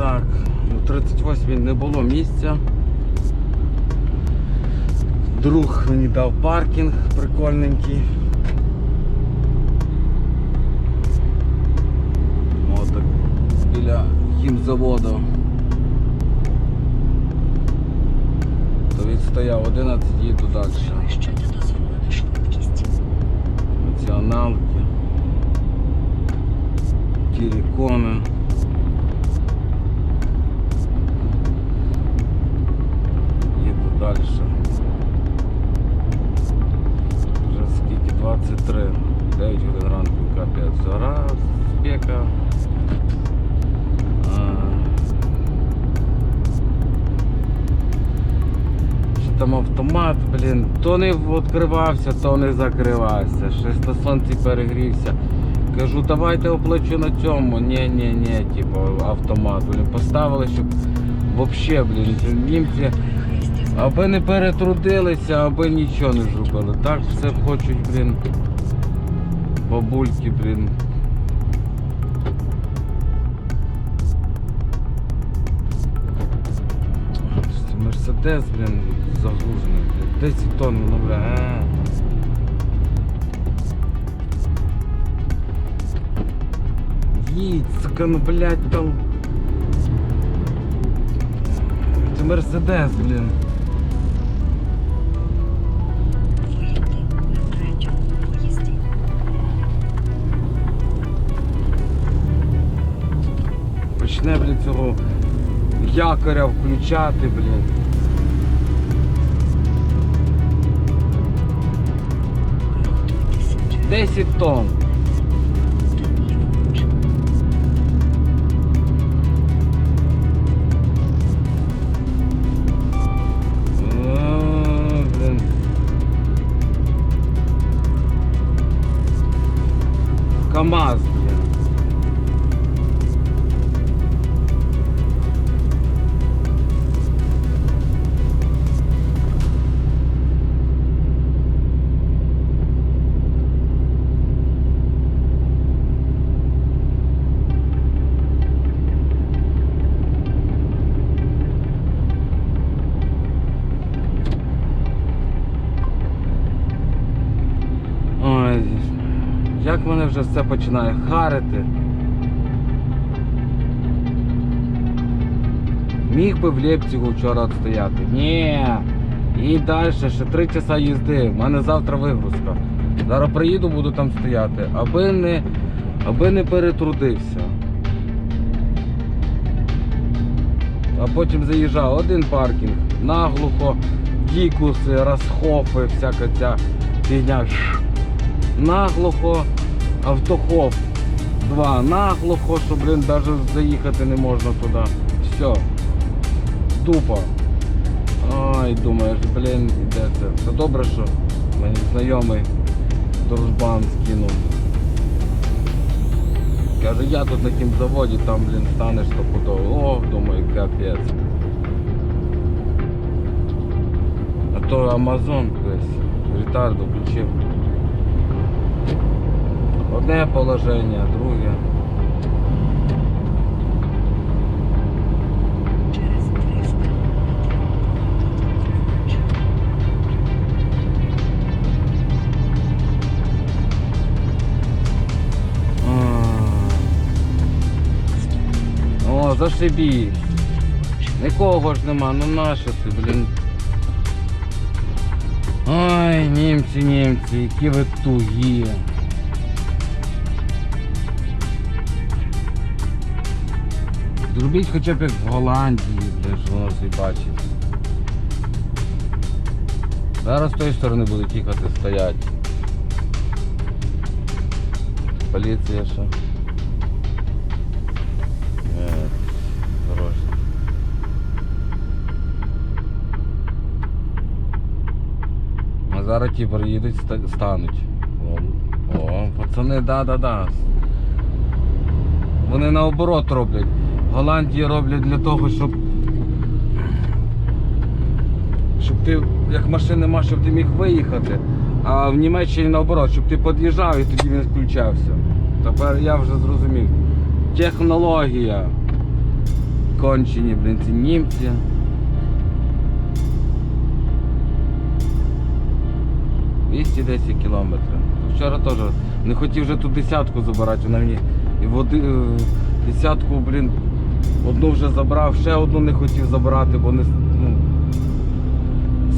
Так, у 38 не було місця. Друг мені дав паркінг прикольненький. Отак, біля хімзаводу. То відстояв 11, їду далі. Перевищуйте дозволену швидкість. Націоналки. Тірікони. Капець. Жара, спека. Що там автомат, блін, то не відкривався, то не закривався. Щось на сонці перегрівся. Кажу, давайте оплачу на цьому. Ні, ні, ні, типу, автомат. Блін, поставили, щоб взагалі, блін, німці аби не перетрудилися, аби нічого не зробили. Так все хочуть, блін. Бабульки, блін. Мерседес, блін, загружений, блін. 10 тонн, ну, бля. А. Їдь, сука, ну, блядь, там. Це Мерседес, блін. Якоря включати, блін. Приготуйтеся через 10 тонн. ліворуч. А, блін. КАМАЗ, як мене вже все починає харити. Міг би в Лепцігу вчора стояти. Ні. І далі, ще три часа їзди. У мене завтра вигрузка. Зараз приїду, буду там стояти, аби не, аби не перетрудився. А потім заїжджав один паркінг, наглухо, дікуси, розхофи, всяка ця фігня. Наглухо, автохоп. Два. Наглухо, що, блін, навіть заїхати не можна туди. Все. Тупо. Ой, думаєш, блін, де це? Все добре, що мені знайомий дружбан скинув. Каже, я тут на тім заводі, там, блін, станеш стопудово. О, думаю, капець. А то Амазон весь. Ретарду включив. Одне положення, друге. Через 300 метрів поверніть ліворуч. А. О, зашибісь. Нікого ж нема, ну нащо ти, блін. Ой, німці, німці, які ви тугі. Зробіть хоча б як в Голландії, де ж воно все бачить. Зараз з тої сторони будуть їхати стоять. Поліція ще. Е, зараз ті приїдуть, стануть. О, пацани, да-да-да. Вони наоборот роблять. Голландії роблять для того, щоб. Щоб ти, як машини нема, щоб ти міг виїхати. А в Німеччині наоборот, щоб ти під'їжджав і тоді він включався. Тепер я вже зрозумів. Технологія. кончені, блін, ці німці. Двісті десять кілометрів. Вчора теж не хотів вже ту десятку забирати, вона мені і води е, десятку, блін, одну вже забрав, ще одну не хотів забирати, бо не ну,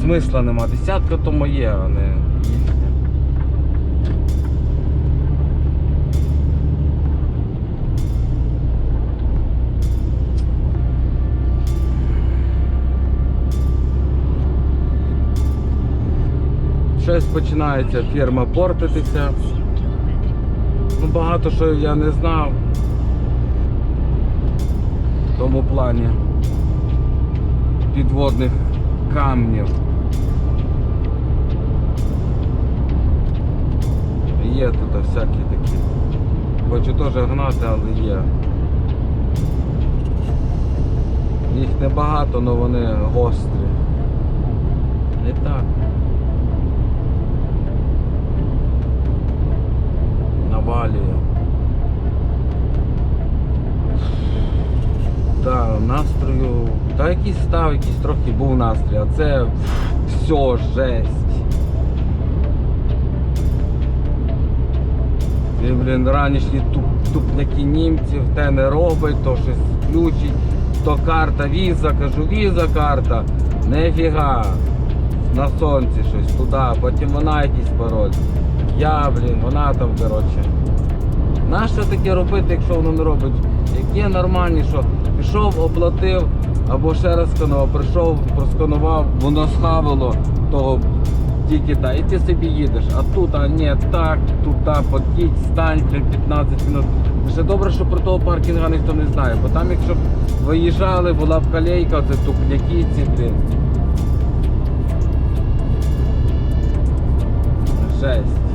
смисла нема. Десятка то моє, а не їхня. Щось починається фірма портитися. Ну, багато що я не знав тому плані підводних камнів. Є тут всякі такі. Хочу теж гнати, але є. Їх небагато, але вони гострі. Не так. навалює. Так, настрою. Та якийсь став, якийсь трохи був настрій, а це все жесть. І, блін, ранішні туп, тупняки німців, те не робить, то щось включить, то карта, віза, кажу, віза карта. Нефіга. На сонці щось туди, потім вона якийсь пароль. Я, блін, вона там, коротше. Нащо таке робити, якщо воно не робить? Яке нормальні, що прийшов, оплатив, або ще раз сканував, прийшов, просканував, воно схавило того тільки та. І ти собі їдеш. А тут, а ні, так, туди, подіть, стань 15 минут. Ще добре, що про того паркінга ніхто не знає, бо там, якщо б виїжджали, була б калейка, це тупняки ці, блін. Жесть.